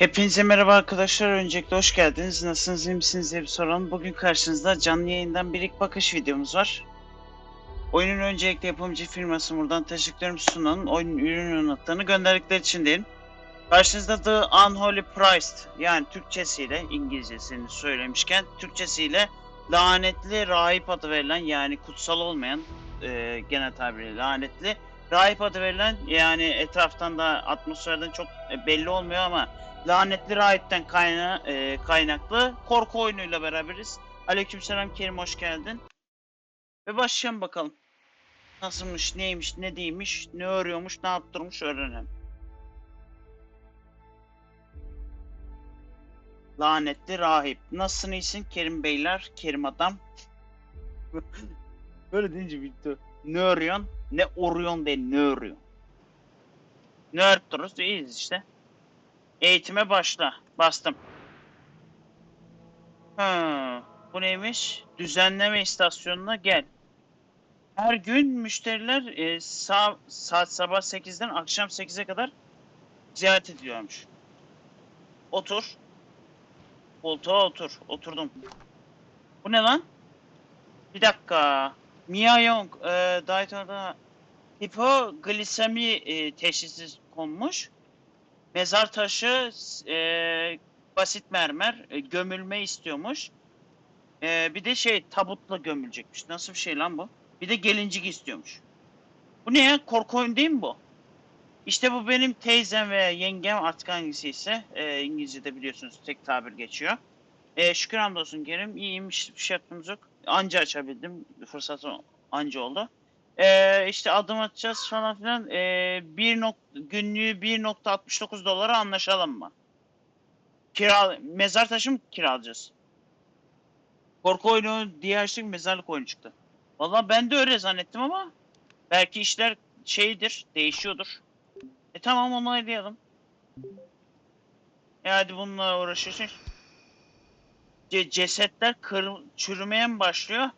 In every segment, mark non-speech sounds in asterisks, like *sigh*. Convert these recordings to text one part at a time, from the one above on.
Hepinize merhaba arkadaşlar. Öncelikle hoş geldiniz. Nasılsınız, iyi misiniz diye bir soralım. Bugün karşınızda canlı yayından bir ilk bakış videomuz var. Oyunun öncelikle yapımcı firması buradan teşekkürlerimi sunan oyunun ürün notlarını gönderdikleri için değil. Karşınızda The Unholy Priest yani Türkçesiyle İngilizcesini söylemişken Türkçesiyle lanetli rahip adı verilen yani kutsal olmayan e, genel tabiriyle lanetli rahip adı verilen yani etraftan da atmosferden çok e, belli olmuyor ama lanetli rahipten kayna, e, kaynaklı korku oyunuyla beraberiz. Aleykümselam Kerim hoş geldin. Ve başlayalım bakalım. Nasılmış, neymiş, ne değilmiş, ne örüyormuş, ne yaptırmış öğrenelim. Lanetli rahip. Nasılsın iyisin Kerim beyler, Kerim adam. *laughs* Böyle deyince bitti. Ne örüyorsun? Ne oruyon değil, ne örüyorsun? Ne dururuz? İyiyiz işte. Eğitime başla. Bastım. Ha, bu neymiş? Düzenleme istasyonuna gel. Her gün müşteriler e, sa- saat sabah 8'den akşam 8'e kadar ziyaret ediliyormuş. Otur. Koltuğa otur. Oturdum. Bu ne lan? Bir dakika. Mia Young e, Dayton'da hipoglisemi e, teşhisi konmuş. Mezar taşı e, basit mermer e, gömülme istiyormuş. E, bir de şey tabutla gömülecekmiş. Nasıl bir şey lan bu? Bir de gelincik istiyormuş. Bu ne ya? Korku oyunu değil mi bu? İşte bu benim teyzem ve yengem artık hangisi ise e, İngilizce'de biliyorsunuz tek tabir geçiyor. E, şükür hamdolsun Kerim. İyiymiş bir şey yaptığımız yok. Anca açabildim. Fırsatım anca oldu. Ee, işte adım atacağız falan filan. Ee, bir nok günlüğü 1.69 dolara anlaşalım mı? Kira mezar taşı mı kiralayacağız? Korku oyunu diye açtık mezarlık oyunu çıktı. Vallahi ben de öyle zannettim ama belki işler şeydir, değişiyordur. E tamam onaylayalım. E hadi bununla uğraşıyorsun. Ce- cesetler kır çürümeye mi başlıyor?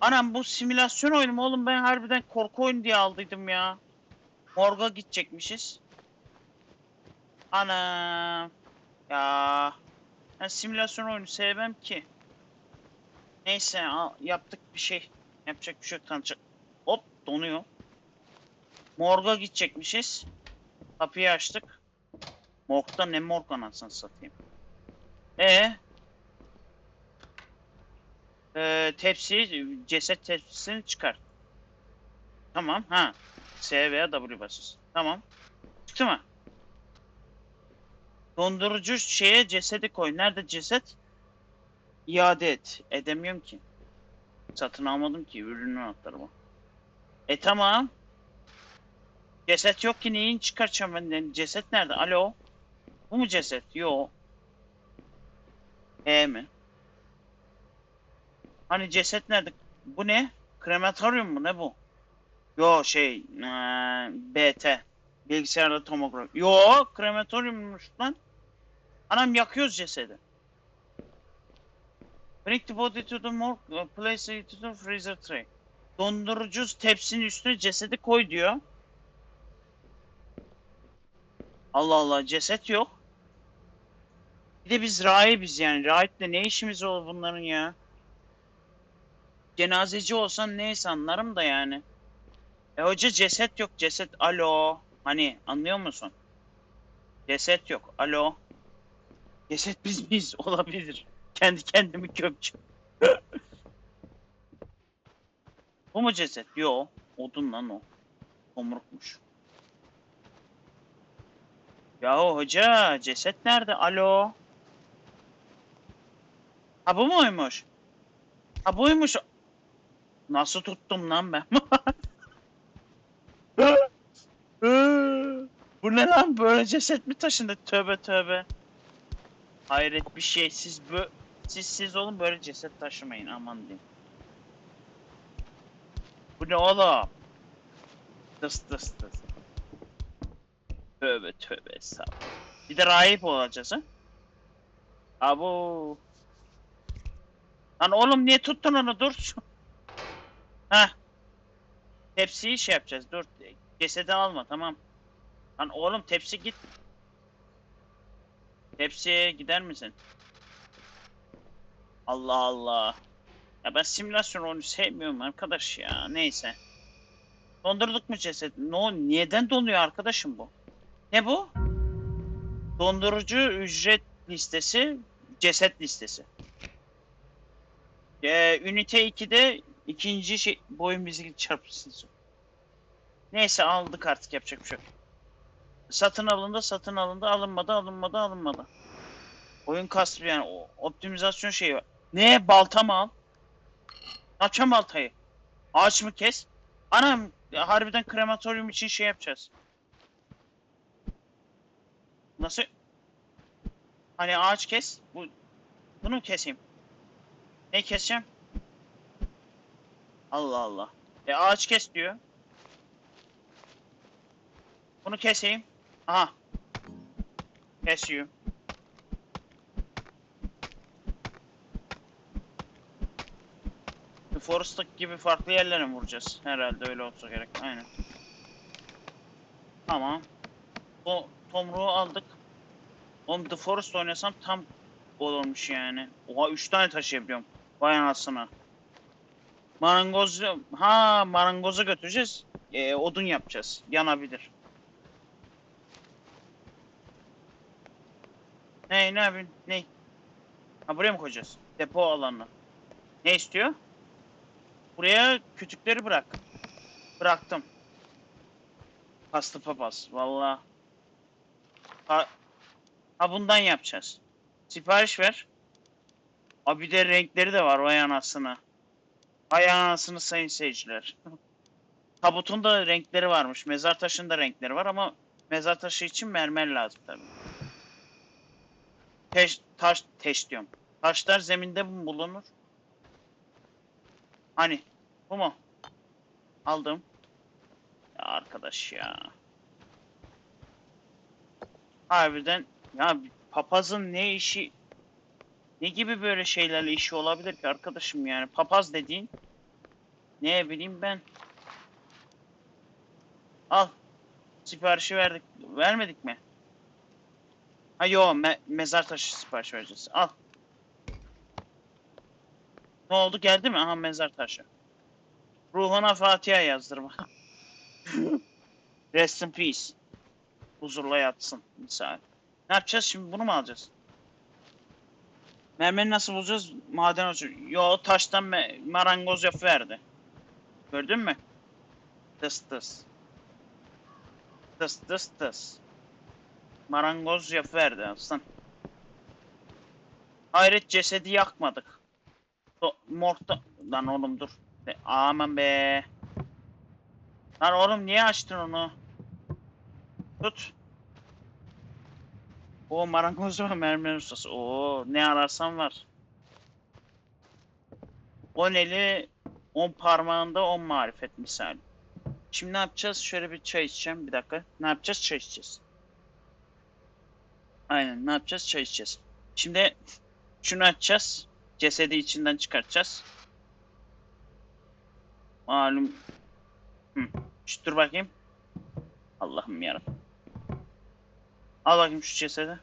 Anam bu simülasyon oyunu mu oğlum ben harbiden korku oyunu diye aldıydım ya. Morga gidecekmişiz. Ana ya. Ben simülasyon oyunu sevmem ki. Neyse yaptık bir şey. Yapacak bir şey yok tanıcak. Hop donuyor. Morga gidecekmişiz. Kapıyı açtık. Morgda ne morg anasını satayım. E ee, tepsi, ceset tepsisini çıkar. Tamam, ha. S veya W basıyorsun. Tamam. Çıktı mı? Dondurucu şeye cesedi koy. Nerede ceset? İade et. Edemiyorum ki. Satın almadım ki. Ürünün anahtarı bu. E tamam. Ceset yok ki neyin çıkartacağım ben? Ceset nerede? Alo? Bu mu ceset? Yo. E mi? Hani ceset nerede? Bu ne? Krematoryum mu? Ne bu? Yo şey eee, BT. Bilgisayarda tomografi. Yo krematoryummuş lan. Anam yakıyoruz cesedi. Bring the body to the morgue. uh, Place it to the freezer tray. Dondurucu tepsinin üstüne cesedi koy diyor. Allah Allah ceset yok. Bir de biz rahibiz yani. Rahiple ne işimiz olur bunların ya? Cenazeci olsan neyse anlarım da yani. E hoca ceset yok ceset alo. Hani anlıyor musun? Ceset yok alo. Ceset biz biz *laughs* olabilir. Kendi kendimi gömeceğim. *laughs* Bu mu ceset? Yo. Odun lan o. Tomrukmuş. Yahu hoca ceset nerede? Alo. Ha bu muymuş? Ha buymuş. Nasıl tuttum lan ben? *laughs* Bu ne lan böyle ceset mi taşındı? Tövbe tövbe. Hayret bir şey. Siz bö siz siz olun böyle ceset taşımayın aman diyeyim. Bu ne oğlum? Tıs tıs tıs. Tövbe tövbe estağfurullah. Bir de rahip olacağız ha? Abo. Lan oğlum niye tuttun onu dur. Heh. Tepsiyi şey yapacağız. Dur. Cesedi alma tamam. Lan oğlum tepsi git. Tepsiye gider misin? Allah Allah. Ya ben simülasyon oyunu sevmiyorum arkadaş ya. Neyse. Dondurduk mu ceset? No, neden donuyor arkadaşım bu? Ne bu? Dondurucu ücret listesi, ceset listesi. Ee, ünite 2'de ikinci şey, boyun bizi çarpsın. Neyse aldık artık yapacak bir şey. Satın alındı, satın alındı, alınmadı, alınmadı, alınmadı. Oyun kastı yani o optimizasyon şeyi var. Ne? Balta mı al? Yapacağım baltayı? Ağaç mı kes? Anam harbiden krematoryum için şey yapacağız. Nasıl? Hani ağaç kes. Bu bunu keseyim? Ne keseceğim? Allah Allah. E ağaç kes diyor. Bunu keseyim. Aha. Kesiyor. The Forest'taki gibi farklı yerlere mi vuracağız? Herhalde öyle olsa gerek. Aynen. Tamam. O tomruğu aldık. Oğlum The Forest oynasam tam olurmuş yani. Oha 3 tane taşıyabiliyorum. Vay anasını. Marangoz... Ha marangoza götüreceğiz. Ee, odun yapacağız. Yanabilir. Ne ne yapayım? Ne? Ha buraya mı koyacağız? Depo alanına. Ne istiyor? Buraya kütükleri bırak. Bıraktım. Pastı papaz. Valla. Ha, ha bundan yapacağız. Sipariş ver. Abi de renkleri de var vay anasını. Vay anasını sayın seyirciler. *laughs* Tabutun da renkleri varmış. Mezar taşında renkleri var ama mezar taşı için mermer lazım tabii. Teş, taş, teş diyorum. Taşlar zeminde mi bulunur? Hani? Bu mu? Aldım. Ya arkadaş ya. Harbiden ya papazın ne işi ne gibi böyle şeylerle işi olabilir ki arkadaşım yani? Papaz dediğin? Ne bileyim ben. Al. Siparişi verdik. Vermedik mi? Ha yo me- mezar taşı sipariş vereceğiz. Al. Ne oldu? Geldi mi? Aha mezar taşı. Ruhuna Fatiha yazdırma. *laughs* Rest in peace. Huzurla yatsın. Misal ne yapacağız şimdi? Bunu mu alacağız Mermeri nasıl bulacağız? Maden olsun. Yo taştan marangoz yap verdi. Gördün mü? Tıs tıs. Tıs tıs tıs. Marangoz yap verdi aslan. Hayret cesedi yakmadık. Do- morgda... Lan oğlum dur. De- Aman be. Lan oğlum niye açtın onu? Tut. O marangoz ve mermer ustası. Oo ne ararsan var. 10 eli 10 parmağında 10 marifet misali. Şimdi ne yapacağız? Şöyle bir çay içeceğim. Bir dakika. Ne yapacağız? Çay içeceğiz. Aynen. Ne yapacağız? Çay içeceğiz. Şimdi şunu açacağız. Cesedi içinden çıkartacağız. Malum. Hı. Şu dur bakayım. Allah'ım yarabbim. Al bakayım şu cesedi.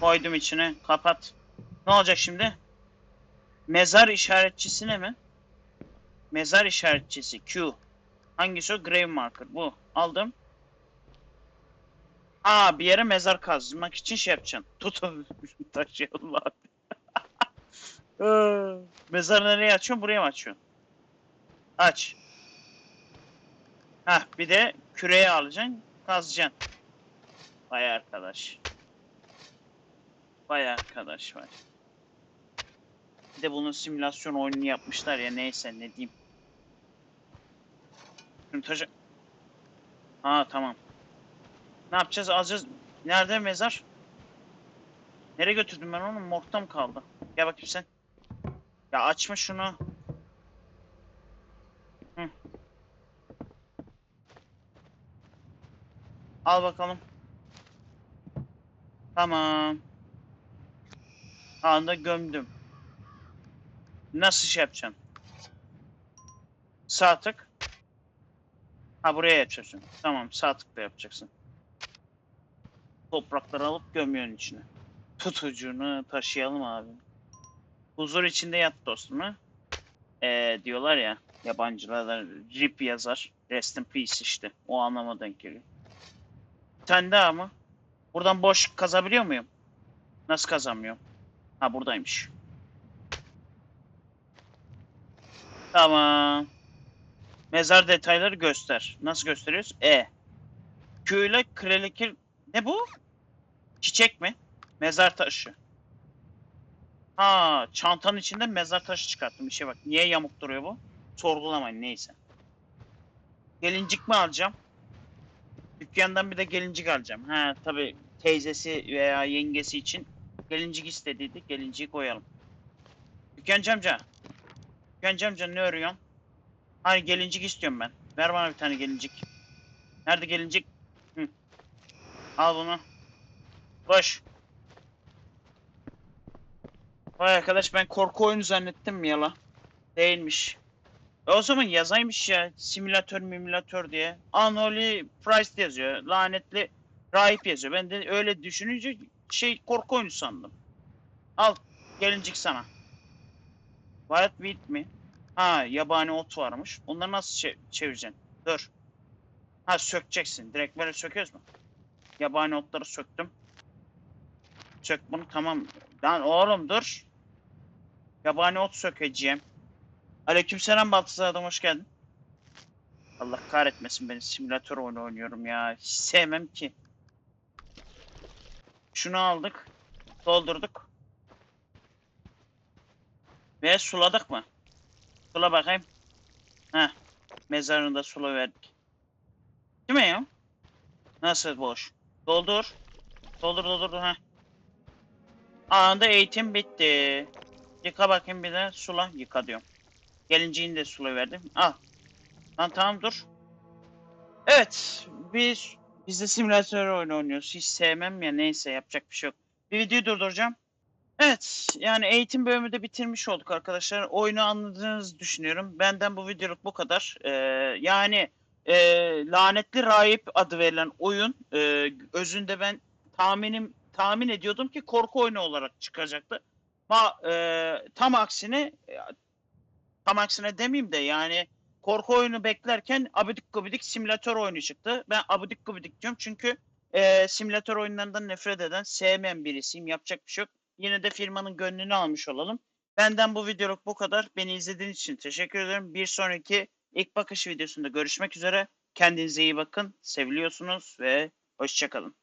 Koydum içine. Kapat. Ne olacak şimdi? Mezar işaretçisine mi? Mezar işaretçisi. Q. Hangisi o? Grave marker. Bu. Aldım. Aa bir yere mezar kazmak için şey yapacaksın. *laughs* Tutun. Taşı Allah. *laughs* Mezarı nereye açıyorsun? Buraya mı açıyorsun? Aç. Hah bir de küreye alacaksın. Kazacaksın. Vay arkadaş. Vay arkadaş vay. Bir de bunun simülasyon oyununu yapmışlar ya neyse ne diyeyim. Şunu taşı... Ha tamam. Ne yapacağız? Alacağız. Nerede mezar? Nereye götürdüm ben onu? Morgda mı kaldı? Gel bakayım sen. Ya açma şunu. Hı. Al bakalım. Tamam. Anda gömdüm. Nasıl şey yapacaksın? Sağ tık. Ha buraya yapacaksın. Tamam sağ tıkla yapacaksın. toprakları alıp gömüyorsun içine. Tutucunu taşıyalım abi. Huzur içinde yat dostum ha. Ee, diyorlar ya yabancılar RIP yazar. Rest in peace işte. O anlama denk geliyor. Sen daha mı? Buradan boş kazabiliyor muyum? Nasıl kazanmıyorum? Ha buradaymış. Tamam. Mezar detayları göster. Nasıl gösteriyoruz? E. Q ile krelekir... Ne bu? Çiçek mi? Mezar taşı. Ha, çantanın içinde mezar taşı çıkarttım. İşe bak. Niye yamuk duruyor bu? Sorgulamayın neyse. Gelincik mi alacağım? Dükkandan bir de gelincik alacağım. Ha tabi teyzesi veya yengesi için gelincik istediydi. Gelinciği koyalım. Dükkancı amca. Dükkancı amca ne örüyorsun? Hayır gelincik istiyorum ben. Ver bana bir tane gelincik. Nerede gelincik? Hı. Al bunu. Koş. Vay arkadaş ben korku oyunu zannettim mi yala? Değilmiş. E o zaman yazaymış ya. Simülatör mimülatör diye. Anoli Price yazıyor. Lanetli rahip yazıyor. Ben de öyle düşününce şey korku oyunu sandım. Al gelincik sana. Wild Wheat mi? Ha yabani ot varmış. Onları nasıl çe- çevireceksin? Dur. Ha sökeceksin. Direkt böyle söküyoruz mu? Yabani otları söktüm. Sök bunu tamam. Lan oğlum dur. Yabani ot sökeceğim. Aleykümselam Baltazar adam hoş geldin. Allah kahretmesin beni simülatör oyunu oynuyorum ya. Hiç sevmem ki. Şunu aldık. Doldurduk. Ve suladık mı? Sula bakayım. Heh. Mezarını da sula verdik. Değil mi ya? Nasıl boş? Doldur. Doldur doldur. Heh. Anında eğitim bitti. Yıka bakayım bir de sula. Yıka diyorum. Gelinciğini de sula verdim. Al. Lan tamam dur. Evet. Biz biz de simülatör oyunu oynuyoruz. Hiç sevmem ya neyse yapacak bir şey yok. Bir videoyu durduracağım. Evet yani eğitim bölümü de bitirmiş olduk arkadaşlar. Oyunu anladığınızı düşünüyorum. Benden bu videoluk bu kadar. Ee, yani e, Lanetli Rahip adı verilen oyun e, özünde ben tahminim tahmin ediyordum ki korku oyunu olarak çıkacaktı. Ama e, tam aksine e, tam aksine demeyeyim de yani korku oyunu beklerken abidik gubidik simülatör oyunu çıktı. Ben abidik gubidik diyorum çünkü e, simülatör oyunlarından nefret eden, sevmeyen birisiyim. Yapacak bir şey yok. Yine de firmanın gönlünü almış olalım. Benden bu videoluk bu kadar. Beni izlediğiniz için teşekkür ederim. Bir sonraki ilk bakış videosunda görüşmek üzere. Kendinize iyi bakın. Seviliyorsunuz ve hoşçakalın.